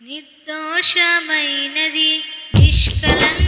నిర్దోషమైనది నిష్కలం